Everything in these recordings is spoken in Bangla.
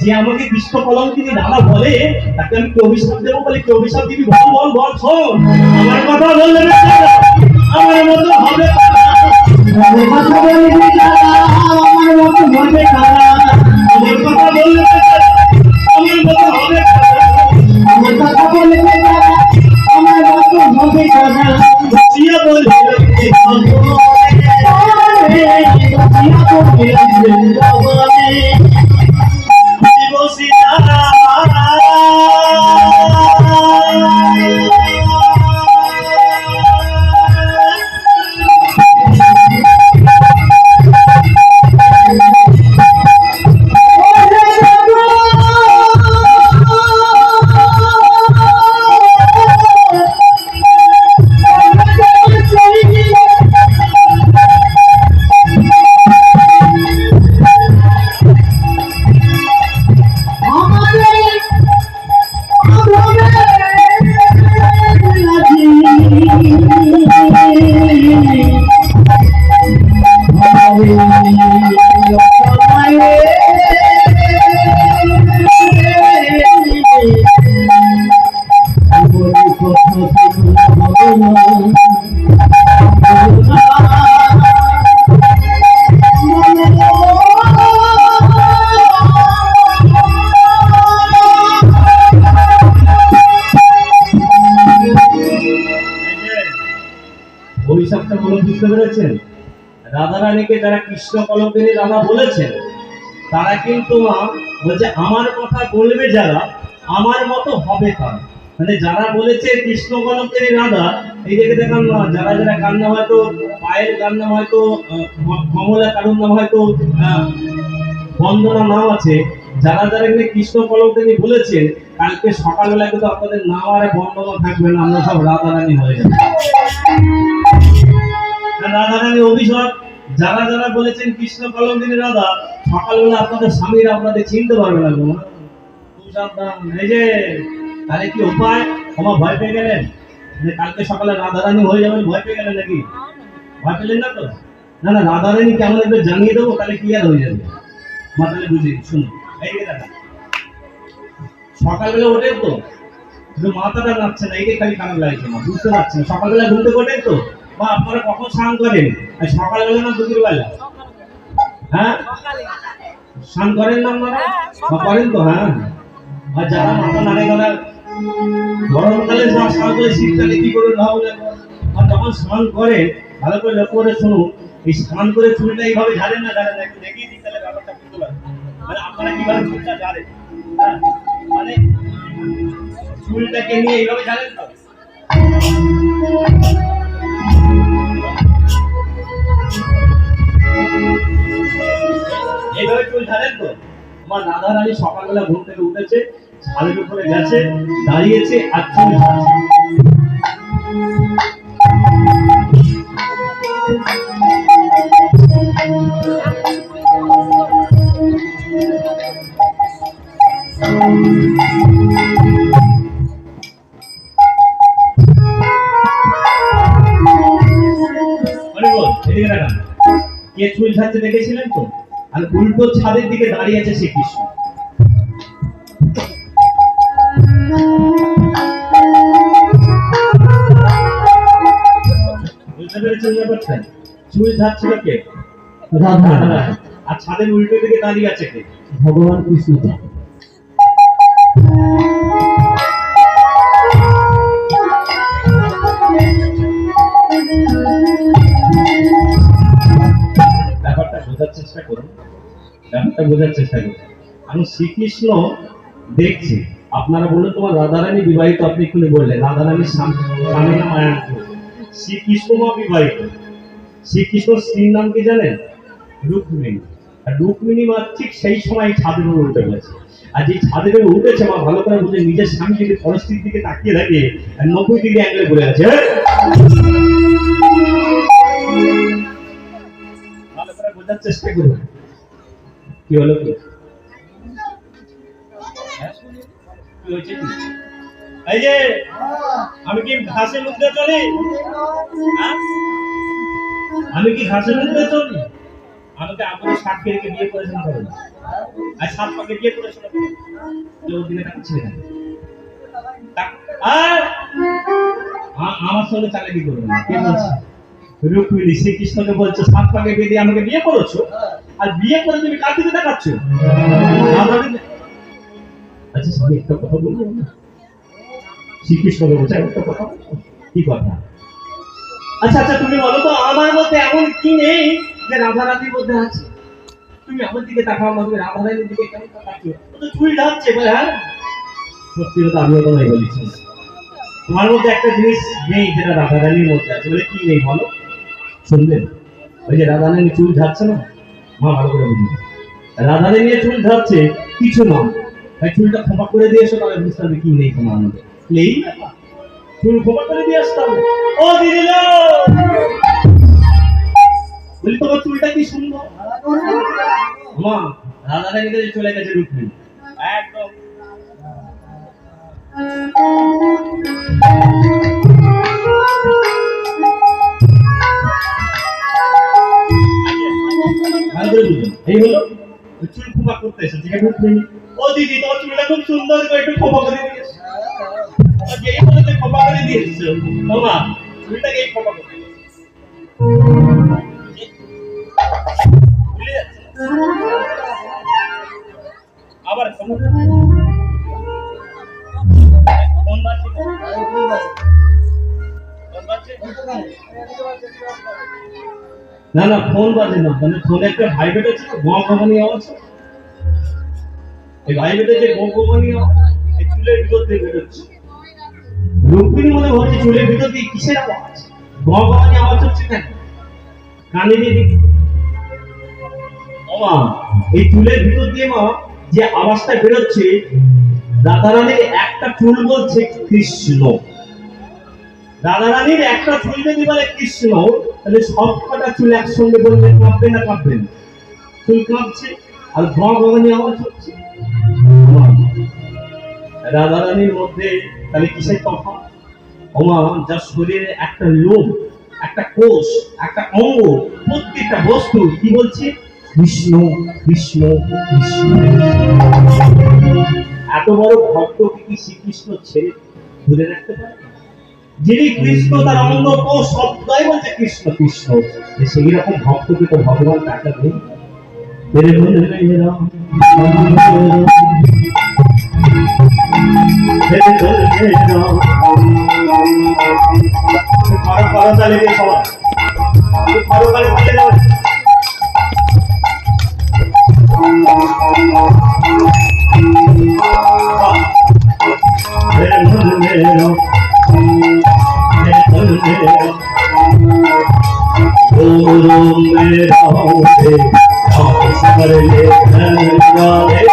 যে আমাকে কৃষ্ণ কলঙ্কিনী রাধা বলে তাকে আমি কি অভিশাপ দেবো বলে কি অভিশাপ দিবি? বল বল বল শোন। আমার কথা বললে না, আমার মতো হবে। আমার কথা বলবি দাদা আমার মতো হবে তারা আমার কথা বললে আমার মতো হবে না। আমার কথা বলবি দাদা আমার মতো হবে তারা জিয়া বলবে রাধা যারা কৃষ্ণ কলঙ্কিনী রাধা বলেছেন, তারা কিন্তু বলছে, আমার কথা বলবে যারা, আমার মতো হবে তারা। মানে যারা বলেছে কৃষ্ণ কলঙ্কিনী রাধা এই দেখে দেখান না, যারা যারা গান নাম হয়তো, পায়ের গান নাম হয়তো কমলা কারুর নাম হয়তো বন্দনা নাম আছে, যারা যারা এখানে কৃষ্ণ কলঙ্কিনী বলেছেন, কালকে সকালবেলা কিন্তু আপনাদের নাম আর বন্দনা থাকবে না, আমরা সব রাধা রানী হয়ে যাবে। রাধারানী অভিশাপ যারা যারা বলেছেন কৃষ্ণ কলঙ্কিনী রাধা সকালবেলা আপনাদের স্বামীরা আপনাদের চিনতে পারবে না গো। এই যে, তাহলে কি উপায়? ভয় পেয়ে গেলেন? যে কালকে সকালে হয়ে যাবেন, ভয় পেয়ে গেলেন নাকি? ভয় পেলেন না তো? না না কেমন জানিয়ে দেবো? তাহলে হয়ে যাবে? মা তাহলে বুঝি, শুনুন। এই যে সকালবেলা ওঠেন তো? শুধু মাথাটা নাচছে না এইটাই খালি খারাপ লাগছে না বুঝতে পারছি না। সকালবেলা থেকে ওঠেন তো? বা আপনারা কখন স্নান করেন? সকালবেলা না দুপুর বেলা হ্যাঁ? স্নান করেন না আপনারা? করেন তো হ্যাঁ? আর যারা মাথা নাড়ে তারা গরমকালে স্নান করে শীতকালে কি করে না হলে আর যখন স্নান করে ভালো করে লক্ষ্য করে শুনুন এই স্নান করে চুলটা এইভাবে ঝাড়েন না ঝাড়েন না একটু দেখিয়ে দিই তাহলে ব্যাপারটা বুঝতে পারবেন। মানে আপনারা কীভাবে চুলটা ঝাড়েন? হ্যাঁ? মানে চুলটাকে নিয়ে এইভাবে ঝাড়েন তো? এইভাবে চুল ঝাড়েন তো। আমার দাদা রানী সকালবেলা ঘুম থেকে উঠেছে ছাদের গেছে, দাঁড়িয়েছে, আর চুল ঝাড়ছে কে দেখেছিলেন তো? আর উল্টো ছাদের দিকে দাঁড়িয়ে আছে শ্রীকৃষ্ণ। বুঝতে পেরেছেন ব্যাপারটা? চুল ঝাড়ছিল কে? রাধা আর ছাদের উল্টো দিকে দাঁড়িয়ে আছে কে? ভগবান কৃষ্ণ চেষ্টা করুন। ব্যাপারটা বোঝার চেষ্টা করুন। আমি শ্রীকৃষ্ণ দেখছি। আপনারা বললেন তোমার রাধারানী বিবাহিত, আপনি এক্ষুনি বললেন। নাম শ্রীকৃষ্ণ মা বিবাহিত? শ্রীকৃষ্ণ স্ত্রীর নাম কি জানেন? রুক্মিণী। আর রুক্মিণী মা ঠিক সেই সময় ছাদের উপর উঠে গেছে। আর যে ছাদের উপর উঠেছে মা ভালো করে নিজের স্বামী যদি পরিস্থিতির দিকে তাকিয়ে থাকে আর নব্বই ডিগ্রি অ্যাঙ্গেলে ঘুরে গেছে চেষ্টা করুন। কি হলো কি? হ্যাঁ? এই যে আমি কি ঘাসের মধ্যে চলি? হ্যাঁ? আমি কি ঘাসের মধ্যে চলি? আমাকে আপনার সাক্ষী রেখে বিয়ে করেছেন করেন আর সাত পাকে বিয়ে করে শোনা যে ওর দিকে তাকাচ্ছিলে কেন আর আমার সঙ্গে চালাকি করবে না কে বলছে? রুক্মিণী শ্রীকৃষ্ণকে বলছো, সাত পাকে দিয়ে আমাকে বিয়ে করেছ? আর বিয়ে করে তুমি কার দিকে রাধারানী- আচ্ছা একটা কথা বলব শ্রীকৃষ্ণকে বলছে, একটা কথা কি কথা? আচ্ছা আচ্ছা তুমি বলো তো, আমার মধ্যে এমন কি নেই যে রাধারানীর মধ্যে আছে? তুমি আমার দিকে তাকাও তুমি রাধারানীর দিকে তাকাচ্ছ? তো ঢাকছে, বলে হ্যাঁ? সত্যি কথা, আমিও তোমায় বলেছি। তোমার মধ্যে একটা জিনিস নেই যেটা রাধারানীর মধ্যে আছে, বলে কি নেই বলো? শুনবেন ওই যে রাধারানী চুল ঝাড়ছে না? মা ভালো করে বুঝুন রাধারানী চুল ঝাড়ছে কিছু না। তাই চুলটা খোপা করে দিয়ে এসো, তাহলে বুঝতে হবে কি নেই তোমার মধ্যে এই চুল খোপা করে দিয়ে আসতে হবে। ও দিদি বলি, তোমার চুলটা কি সুন্দর? মা, রাধারানী কাছে চলে গেছে রুক্মিণী একদম। এই হলো চুল খোপা করতে এসেছে ও দিদি, তোমার চুলটা খুব সুন্দর করে একটু খোপা করে দিয়েছে আজকে এই তুই খোপা করে দিয়েছ ও মা চুলটাকে এই খোপা করে। আবার শোনো। ফোন বাজছে তো? ফোন বাজছে? না না, ফোন বাজে না। মানে ফোনে একটা ভাইব্রেট আছে তো গম গমানি আওয়াজ এই ভাইব্রেটে যে গমানি আওয়াজ, এই চুলের ভিতর দিয়ে বেরোচ্ছে। রুক্মিণী মনে হচ্ছে চুলের ভিতর দিয়ে কিসের আওয়াজ? গম গমানি আওয়াজ হচ্ছে কেন? কানে দিয়ে ওমা এই চুলের ভিতর দিয়ে মা, যে আওয়াজটা বেরোচ্ছে রাধারানীর একটা চুল বলছে কৃষ্ণ। রাধারানীর একটা চুল যদি বলে কৃষ্ণ, তাহলে সব কটা চুল একসঙ্গে কাঁপবে না কাঁপবে না? চুল কাঁপছে আর ভগবানী আওয়াজ হচ্ছে মধ্যে তাহলে কিসের ওমা, যার শরীরে একটা লোম, একটা কোষ, একটা অঙ্গ, প্রত্যেকটা বস্তু, কি বলছে? কৃষ্ণ কৃষ্ণ কৃষ্ণ। এত বড় ভক্ত কি শ্রীকৃষ্ণ ছেড়ে ধরে রাখতে পারে? যিনি কৃষ্ণ তার অঙ্গ ও সবাই বলছে কৃষ্ণ কৃষ্ণ সেই রকম ভক্ত কি তো ভগবান টাকা দেন মেরে বলে সবাই Om Om Om Om Om Om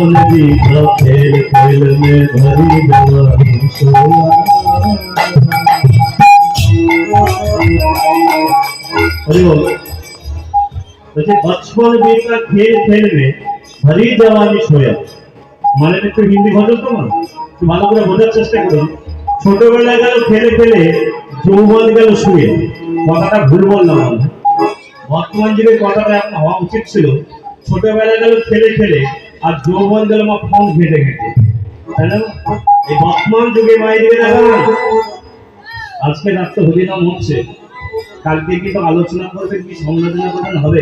Lakshman जी का खेल खेल में भरी जवानी सोया हरि बोल বলছে বচপন বেকা খেল খেলবে হরি জওয়ানি সোয়া মানে একটু হিন্দি ঘটল তো না একটু ভালো করে বোঝার চেষ্টা করুন ছোটবেলায় গেল খেলে খেলে যৌবন গেল শুয়ে কথাটা ভুল বললাম আমি বর্তমান যুগে কথাটা এখন হওয়া উচিত ছিল ছোটবেলায় গেল খেলে খেলে আর যৌবন গেল মা ফোন ঘেটে ঘেটে তাই না এই বর্তমান যুগে মায়ের আজকে রাত্রে হরিনাম হচ্ছে। কালকে কি তো আলোচনা করবে, কি সমালোচনা করবেন? হবে।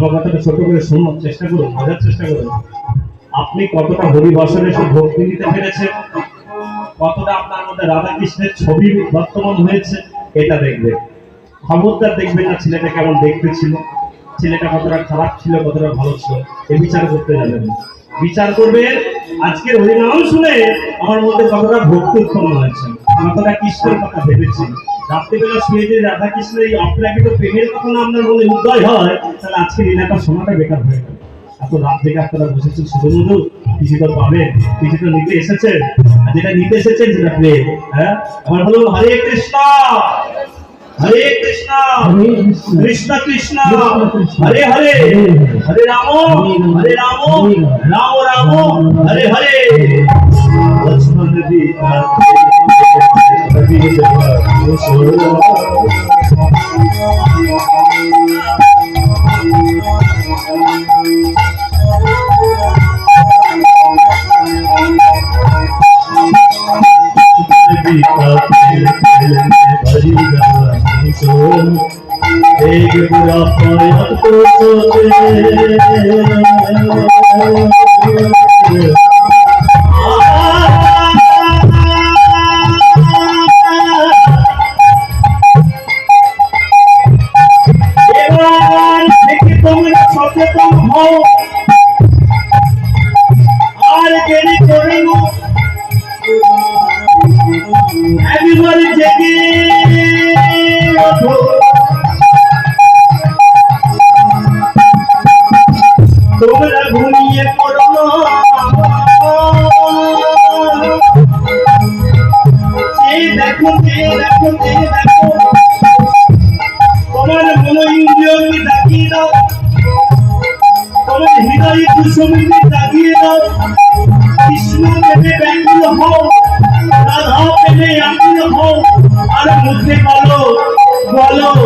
কথাটা ছোট করে শোনার চেষ্টা করুন, বোঝার চেষ্টা করুন। আপনি কতটা হরিবাসনে সে ভক্তি নিতে পেরেছেন? কতটা আপনার মধ্যে রাধা কৃষ্ণের ছবি বর্তমান হয়েছে? এটা দেখবেন। খবরদার দেখবেন না ছেলেটা কেমন দেখতে ছিল। ছেলেটা কতটা খারাপ ছিল, কতটা ভালো ছিল এ বিচার করতে যাবেন বিচার করবেন, আজকের হরিনাম শুনে আমার মধ্যে কতটা ভক্তি উৎপন্ন হয়েছে। কতটা কৃষ্ণের কথা ভেবেছি। রাত্রিবেলা শুয়ে যে রাধা কৃষ্ণের এই অপ্রাকৃত প্রেমের কথা আপনার মনে উদয় হয়, তাহলে আজকের এলাকার সময়টা বেকার হয়ে গেল। এত রাত থেকে আপনারা বসেছেন শুধু শুধু কিছু তো পাবেন, কিছু তো নিতে এসেছেন। যেটা নিতে এসেছেন সেটা প্রেম হ্যাঁ? আমার হলো হরে কৃষ্ণ! হরে কৃষ্ণ হরে কৃষ্ণ কৃষ্ণ কৃষ্ণ কৃষ্ণ কৃষ্ণ। হরে হরে হরে রাম হরে রাম রাম রাম তোমরা ঘুমিয়ে পড়ো দেখো দেখো দেখো তোমার মনো ইন্দ্রিয়কে ডাকিয়ে দাও তোমার হৃদয় কুসুমকে ডাকিয়ে দাও কৃষ্ণ প্রেমে ব্যাকুল হও রাধা প্রেমে আকুল হও আর বলো বলো বলো।